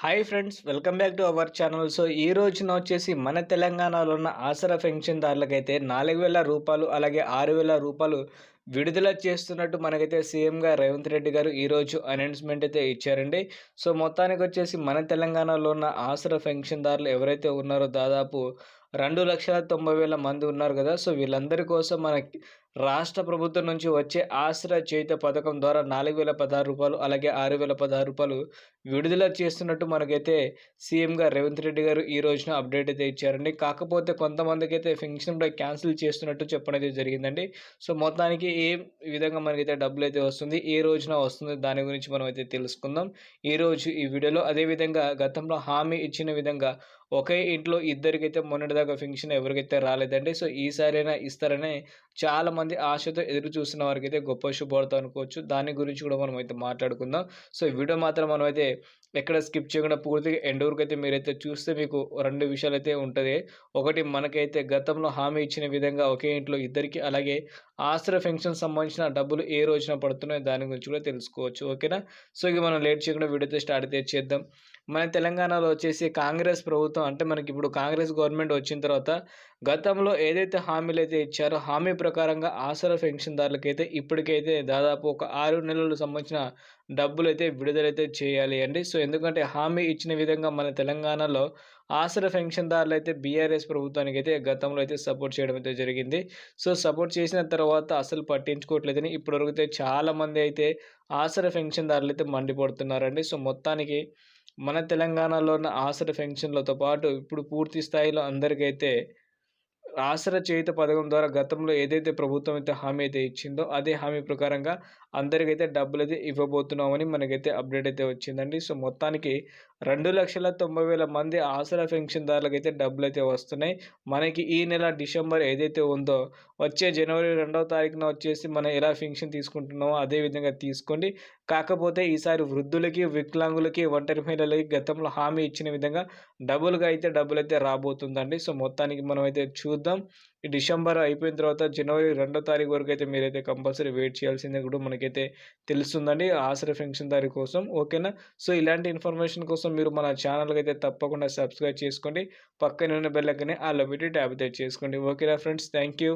Hi friends welcome back to our channel so ఈ రోజున వచ్చేసి మన తెలంగాణలో ఉన్న ఆసరా పెన్షన్దారులకైతే నాలుగు వేల రూపాయలు అలాగే ఆరు వేల రూపాయలు విడుదల చేస్తున్నట్టు మనకైతే సీఎంగా రేవంత్ రెడ్డి గారు ఈరోజు అనౌన్స్మెంట్ అయితే ఇచ్చారండి. సో మొత్తానికి వచ్చేసి మన తెలంగాణలో ఉన్న ఆసరా పెన్షన్దారులు ఎవరైతే ఉన్నారో దాదాపు రెండు లక్షల తొంభై వేల మంది ఉన్నారు కదా. సో వీళ్ళందరి కోసం మనకి రాష్ట్ర ప్రభుత్వం నుంచి వచ్చే ఆశ్రయ చేత పథకం ద్వారా నాలుగు వేల పదహారు రూపాయలు అలాగే ఆరు వేల పదహారు రూపాయలు విడుదల చేస్తున్నట్టు మనకైతే సీఎంగా రేవంత్ రెడ్డి గారు ఈ రోజున అప్డేట్ అయితే ఇచ్చారండి. కాకపోతే కొంతమందికి అయితే ఫంక్షన్ కూడా క్యాన్సిల్ చేస్తున్నట్టు చెప్పడం అయితే జరిగిందండి. సో మొత్తానికి ఏ విధంగా మనకైతే డబ్బులు అయితే వస్తుంది ఏ రోజున వస్తుంది దాని గురించి మనం అయితే తెలుసుకుందాం. ఈ రోజు ఈ వీడియోలో అదేవిధంగా గతంలో హామీ ఇచ్చిన విధంగా ఒకే ఇంట్లో ఇద్దరికైతే మొన్నటిదాకా ఫంక్షన్ ఎవరికైతే రాలేదండి. సో ఈసారైనా ఇస్తారని చాలామంది ఆశతో ఎదురు చూస్తున్న వారికి అయితే గొప్ప శుభవార్త అనుకోవచ్చు. దాని గురించి కూడా మనం అయితే మాట్లాడుకుందాం. సో వీడియో మాత్రం మనం అయితే ఎక్కడ స్కిప్ చేయకుండా పూర్తిగా ఎండ్ వరకు అయితే మీరైతే చూస్తే మీకు రెండు విషయాలు అయితే ఉంటుంది. ఒకటి మనకైతే గతంలో హామీ ఇచ్చిన విధంగా ఒకే ఇంట్లో ఇద్దరికి అలాగే ఆశ్రయ ఫంక్షన్ సంబంధించిన డబ్బులు ఏ రోజున పడుతున్నాయో దాని గురించి కూడా తెలుసుకోవచ్చు ఓకేనా? సో ఇక మనం లేట్ చేయకుండా వీడియోతో స్టార్ట్ అయితే చేద్దాం. మన తెలంగాణలో వచ్చేసి కాంగ్రెస్ ప్రభుత్వం అంటే మనకి ఇప్పుడు కాంగ్రెస్ గవర్నమెంట్ వచ్చిన తర్వాత గతంలో ఏదైతే హామీలు అయితే ఇచ్చారో హామీ ప్రకారంగా ఆసరా పెన్షన్దారులకైతే ఇప్పటికైతే దాదాపు ఒక ఆరు నెలలకు సంబంధించిన డబ్బులు అయితే విడుదలైతే చేయాలి అండి. సో ఎందుకంటే హామీ ఇచ్చిన విధంగా మన తెలంగాణలో ఆసరా పెన్షన్దారులు అయితే బీఆర్ఎస్ ప్రభుత్వానికి అయితే గతంలో అయితే సపోర్ట్ చేయడం అయితే జరిగింది. సో సపోర్ట్ చేసిన తర్వాత అసలు పట్టించుకోవట్లేదని ఇప్పటివరకు అయితే చాలామంది అయితే ఆసరా పెన్షన్దారులు అయితే మండిపడుతున్నారండి. సో మొత్తానికి మన తెలంగాణలో ఉన్న ఆసర పెన్షన్లతో పాటు ఇప్పుడు పూర్తి స్థాయిలో అందరికైతే ఆసరా చేయుత పథకం ద్వారా గతంలో ఏదైతే ప్రభుత్వం అయితే హామీ అయితే ఇచ్చిందో అదే హామీ ప్రకారంగా అందరికైతే డబ్బులు అయితే ఇవ్వబోతున్నామని మనకైతే అప్డేట్ అయితే వచ్చిందండి. సో మొత్తానికి రెండు లక్షల తొంభై వేల మంది ఆసరా పెన్షన్ దారులకైతే డబ్బులు అయితే వస్తున్నాయి. మనకి ఈ నెల డిసెంబర్ ఏదైతే ఉందో వచ్చే జనవరి రెండవ తారీఖున వచ్చేసి మనం ఎలా పెన్షన్ తీసుకుంటున్నామో అదే విధంగా తీసుకోండి. కాకపోతే ఈసారి వృద్ధులకి వికలాంగులకి ఒంటరి మహిళలకి గతంలో హామీ ఇచ్చిన విధంగా డబ్బులుగా అయితే డబ్బులు అయితే రాబోతుందండి. సో మొత్తానికి మనం అయితే చూద్దాం. ఈ డిసెంబర్ అయిపోయిన తర్వాత జనవరి రెండో తారీఖు వరకు అయితే మీరైతే కంపల్సరీ వెయిట్ చేయాల్సిందే కూడా మనకైతే తెలుస్తుందండి ఆసరా పెన్షన్ దారి కోసం. ఓకేనా? సో ఇలాంటి ఇన్ఫర్మేషన్ కోసం మీరు మన ఛానల్కి అయితే తప్పకుండా సబ్స్క్రైబ్ చేసుకోండి. పక్కన ఉన్న బెల్లకనే ఆ లొబిటీ ట్యాబ్ అయితే చేసుకోండి. ఓకేనా ఫ్రెండ్స్? Thank you.